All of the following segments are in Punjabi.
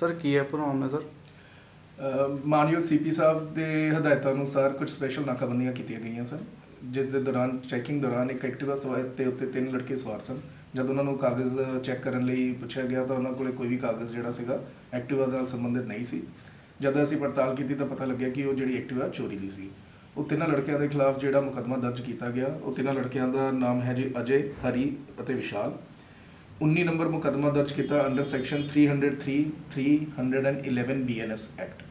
ਸਰ ਕੀ ਹੈ ਪ੍ਰੋਬਲਮ ਹੈ ਸਰ? ਅ, ਮਾਨਯੋਗ ਸੀਪੀ ਸਾਹਿਬ ਦੇ ਹਦਾਇਤਾਂ ਅਨੁਸਾਰ ਕੁਝ ਸਪੈਸ਼ਲ ਨਾਕਾਬੰਦੀਆਂ ਕੀਤੀਆਂ ਗਈਆਂ ਸਨ ਜਿਸ ਦੇ ਦੌਰਾਨ ਚੈਕਿੰਗ ਦੌਰਾਨ ਇੱਕ ਐਕਟਿਵਾ ਸਵਾਰ ਤੇ ਉੱਤੇ ਤਿੰਨ ਲੜਕੇ ਸਵਾਰ ਸਨ। ਜਦ ਉਹਨਾਂ ਨੂੰ ਕਾਗਜ਼ ਚੈੱਕ ਕਰਨ ਲਈ ਪੁੱਛਿਆ ਗਿਆ ਤਾਂ ਉਹਨਾਂ ਕੋਲੇ ਕੋਈ ਵੀ ਕਾਗਜ਼ ਜਿਹੜਾ ਸੀਗਾ ਐਕਟਿਵਾ ਨਾਲ ਸੰਬੰਧਿਤ ਨਹੀਂ ਸੀ। ਜਦ ਅਸੀਂ ਪੜਤਾਲ ਕੀਤੀ ਤਾਂ ਪਤਾ ਲੱਗਿਆ ਕਿ ਉਹ ਜਿਹੜੀ ਐਕਟਿਵਾ ਚੋਰੀ ਦੀ ਸੀ। ਉਹ ਤਿੰਨਾਂ ਲੜਕਿਆਂ ਦੇ ਖਿਲਾਫ ਜਿਹੜਾ ਮੁਕੱਦਮਾ ਦਰਜ ਕੀਤਾ ਗਿਆ ਉਹ ਤਿੰਨਾਂ ਲੜਕਿਆਂ ਦਾ ਨਾਮ ਹੈ ਜੀ ਅਜੇ ਹਰੀ ਅਤੇ ਵਿਸ਼ਾਲ। 19 ਨੰਬਰ ਮੁਕੱਦਮਾ ਦਰਜ ਕੀਤਾ ਅੰਡਰ ਸੈਕਸ਼ਨ 303 311 ਬੀਐਨਐਸ ਐਕਟ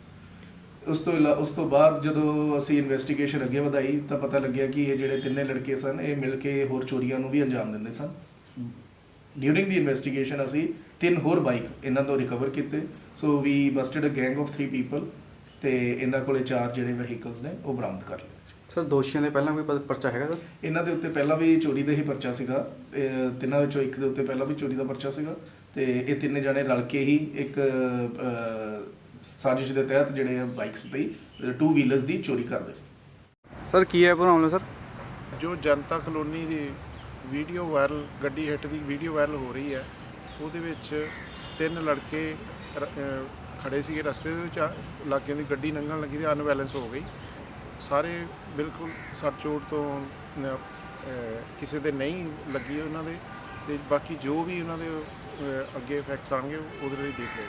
ਉਸ ਤੋਂ ਇਲਾ, ਉਸ ਤੋਂ ਬਾਅਦ ਜਦੋਂ ਅਸੀਂ ਇਨਵੈਸਟੀਗੇਸ਼ਨ ਅੱਗੇ ਵਧਾਈ, ਤਾਂ ਪਤਾ ਲੱਗਿਆ ਕਿ ਇਹ ਜਿਹੜੇ ਤਿੰਨੇ ਲੜਕੇ ਸਨ, ਇਹ ਮਿਲ ਕੇ ਹੋਰ ਚੋਰੀਆਂ ਨੂੰ ਵੀ ਅੰਜਾਮ ਦਿੰਦੇ ਸਨ। ਡਿਊਰਿੰਗ ਦੀ ਇਨਵੈਸਟੀਗੇਸ਼ਨ ਅਸੀਂ ਤਿੰਨ ਹੋਰ ਬਾਈਕ ਇਹਨਾਂ ਤੋਂ ਰਿਕਵਰ ਕੀਤੇ। So we busted a gang of 3 people ਤੇ ਇਹਨਾਂ ਕੋਲੇ ਚਾਰ ਜਿਹੜੇ ਵਹੀਕਲਸ ਨੇ, ਉਹ ਬਰਾਮਦ ਕਰ ਲਏ। ਸਰ ਦੋਸ਼ੀਆਂ ਦੇ ਪਹਿਲਾਂ ਕੋਈ ਪ- ਪਰਚਾ ਹੈਗਾ ਸਰ? ਇਹਨਾਂ ਦੇ ਉੱਤੇ ਪਹਿਲਾਂ ਵੀ ਚੋਰੀ ਦਾ ਹੀ ਪਰਚਾ ਸੀਗਾ। ਤਿੰਨਾਂ ਵਿੱਚੋਂ ਇੱਕ ਦੇ ਉੱਤੇ ਪਹਿਲਾਂ ਵੀ ਚੋਰੀ ਦਾ ਪਰਚਾ ਸੀਗਾ। ਤੇ ਇਹ ਤਿੰਨੇ ਜਾਣੇ ਰਲ ਕੇ ਹੀ ਇੱਕ ਅਹ, ਸਾਜ਼ਿਸ਼ ਦੇ ਤਹਿਤ ਜਿਹੜੇ ਬਾਈਕਸ ਦੀ ਟੂ ਵੀਲਰਸ ਦੀ ਚੋਰੀ ਕਰਦੇ ਸੀ। ਸਰ ਕੀ ਹੈ ਪ੍ਰੋਬਲਮ ਸਰ? ਜੋ ਜਨਤਾ ਕਲੋਨੀ ਦੀ ਵੀਡੀਓ ਵਾਇਰਲ ਗੱਡੀ ਹਿੱਟ ਦੀ ਵੀਡੀਓ ਵਾਇਰਲ ਹੋ ਰਹੀ ਹੈ ਉਹਦੇ ਵਿੱਚ ਤਿੰਨ ਲੜਕੇ ਰ- ਅਹ ਖੜੇ ਸੀਗੇ। ਰਸਤੇ ਦੇ ਵਿੱਚ ਆ- ਲਾਗੇ ਦੀ ਗੱਡੀ ਲੰਘਣ ਲੱਗੀ ਤੇ ਅਨਬੈਲੈਂਸ ਹੋ ਗਈ। ਸਾਰੇ ਬਿਲਕੁਲ ਸੱਟ ਤੋਂ ਨ- ਅਹ, ਕਿਸੇ ਦੇ ਨਹੀਂ ਲੱਗੀ ਉਹਨਾਂ ਦੇ, ਤੇ ਬਾਕੀ ਜੋ ਵੀ ਉਹਨਾਂ ਦੇ, ਅਹ, ਅੱਗੇ ਇਫੈਕਟਸ ਆਣਗੇ ਉਹਦੇ ਲਈ ਦੇਖ ਰਹੇ